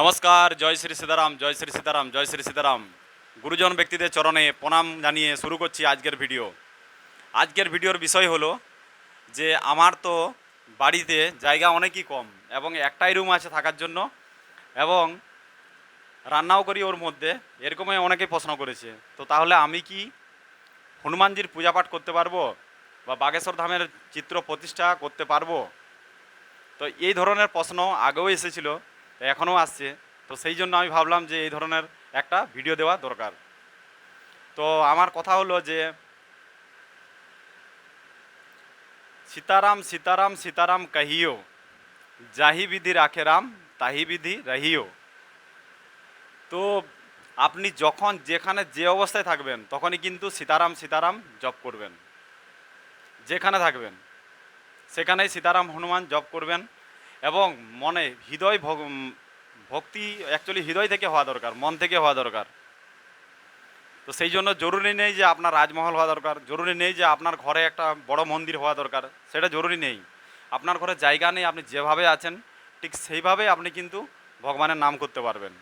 নমস্কার, জয় শ্রী সীতারাম, জয় শ্রী সীতারাম, জয় শ্রী সীতারাম। গুরুজন ব্যক্তিদের চরণে প্রণাম জানিয়ে শুরু করছি আজকের ভিডিও। আজকের ভিডিওর বিষয় হলো যে আমার তো বাড়িতে জায়গা অনেকই কম এবং একটাই রুম আছে থাকার জন্য এবং রান্নাও করি ওর মধ্যে, এরকমই অনেকেই প্রশ্ন করেছে। তো তাহলে আমি কি হনুমানজির পূজাপাঠ করতে পারব বা বাগেশ্বর ধামের চিত্র প্রতিষ্ঠা করতে পারব? তো এই ধরনের প্রশ্ন আগেও এসেছিল। এখনও আসছে। তো সেই জন্য আমি ভাবলাম যে এই ধরনের একটা ভিডিও দেওয়া দরকার। তো আমার কথা হলো যে সীতারাম সীতারাম সীতারাম কাহিও যাহি বিধি রাখে রাম, তাহি বিধি রহিও তো আপনি যখন যেখানে যে অবস্থায় থাকবেন, তখনই কিন্তু সীতারাম সীতারাম জপ করবেন। যেখানে থাকবেন, সেখানেই সীতারাম হনুমান জপ করবেন। এবং মনে হৃদয় ভক্তি অ্যাকচুয়ালি হৃদয় থেকে হওয়া দরকার, মন থেকে হওয়া দরকার। তো সেই জন্য জরুরি নেই যে আপনার রাজমহল হওয়া দরকার, জরুরি নেই যে আপনার ঘরে একটা বড় মন্দির হওয়া দরকার, সেটা জরুরি নেই। আপনার ঘরে জায়গা নেই, আপনি যেভাবে আছেন, ঠিক সেইভাবে আপনি কিন্তু ভগবানের নাম করতে পারবেন।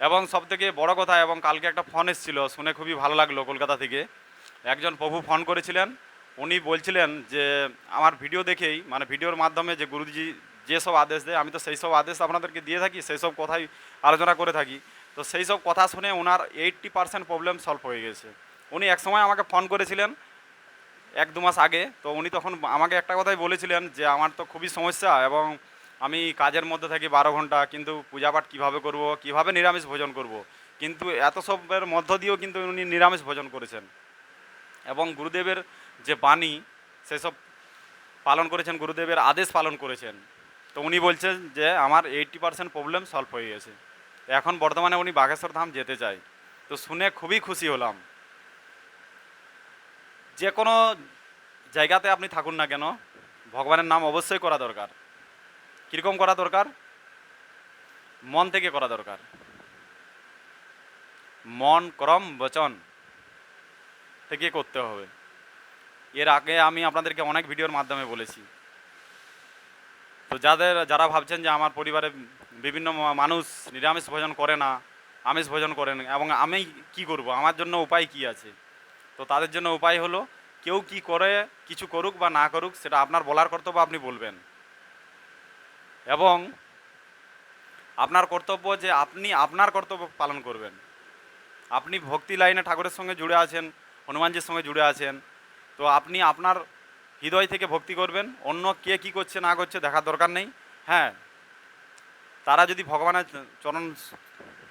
এবং সবথেকে বড় কথা, এবং কালকে একটা ফোন এসেছিল, শুনে খুবই ভালো লাগল কলকাতা থেকে। একজন প্রভু ফোন করেছিলেন উনি বলছিলেন যে, আমার ভিডিও দেখেই মানে ভিডিওর মাধ্যমে যে গুরুজি যেসব আদেশ দেয়, আমি তো সেই সব আদেশ আপনাদেরকে দিয়ে থাকি, সেই সব কথাই আলোচনা করে থাকি। তো সেই সব কথা শুনে ওনার এইট্টি পার্সেন্ট প্রবলেম সলভ হয়ে গেছে। উনি একসময় আমাকে ফোন করেছিলেন, এক দু মাস আগে। তো উনি তখন আমাকে একটা কথাই বলেছিলেন যে, আমার তো খুবই সমস্যা এবং আমি কাজের মধ্যে থাকি বারো ঘণ্টা, কিন্তু পূজাপাঠ কীভাবে করব, কীভাবে নিরামিষ ভোজন করব? কিন্তু এত সবের মধ্য দিয়েও কিন্তু উনি নিরামিষ ভোজন করেছেন। এবং গুরুদেবের যে বাণী, সেসব পালন করেছেন, গুরুদেবের আদেশ পালন করেছেন। তো উনি বলছেন যে, আমার এইট্টি পার্সেন্ট প্রবলেম সলভ হয়ে গেছে। এখন বর্তমানে উনি বাগেশ্বর ধাম যেতে চায় তো শুনে খুবই খুশি হলাম। যে কোনো জায়গাতে আপনি থাকুন না কেন, ভগবানের নাম অবশ্যই করা দরকার। কীরকম করা দরকার? মন থেকে করা দরকার। মন ক্রম বচন। থেকে করতে হবে। এর আগে আমি আপনাদেরকে অনেক ভিডিওর মাধ্যমে বলেছি। তো যাদের, যারা ভাবছেন যে আমার পরিবারে বিভিন্ন মানুষ নিরামিষ ভোজন করে না, আমিষ ভোজন করেন এবং আমি কি করব, আমার জন্য উপায় কি আছে? তো তাদের জন্য উপায় হলো, কেউ কি করে কিছু করুক বা না করুক, সেটা আপনার বলার কর্তব্য আপনি বলবেন। এবং আপনার কর্তব্য যে আপনি, আপনার কর্তব্য পালন করবেন। আপনি ভক্তি লাইনে ঠাকুরের সঙ্গে জুড়ে আছেন হনুমানজির সঙ্গে জুড়ে আছেন। তো আপনি আপনার হৃদয় থেকে ভক্তি করবেন। অন্য কে কি করছে, না করছে দেখার দরকার নেই। হ্যাঁ তারা যদি ভগবানের চরণ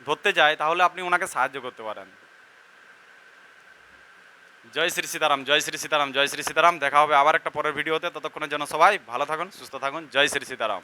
ধরতে যায়, তাহলে আপনি ওনাকে সাহায্য করতে পারেন। জয় শ্রী সীতারাম, জয় শ্রী সীতারাম, জয় শ্রী সীতারাম। দেখা হবে আবার একটা পরের ভিডিওতে। ততক্ষণের জন্য সবাই ভালো থাকুন, সুস্থ থাকুন। জয় শ্রী সীতারাম।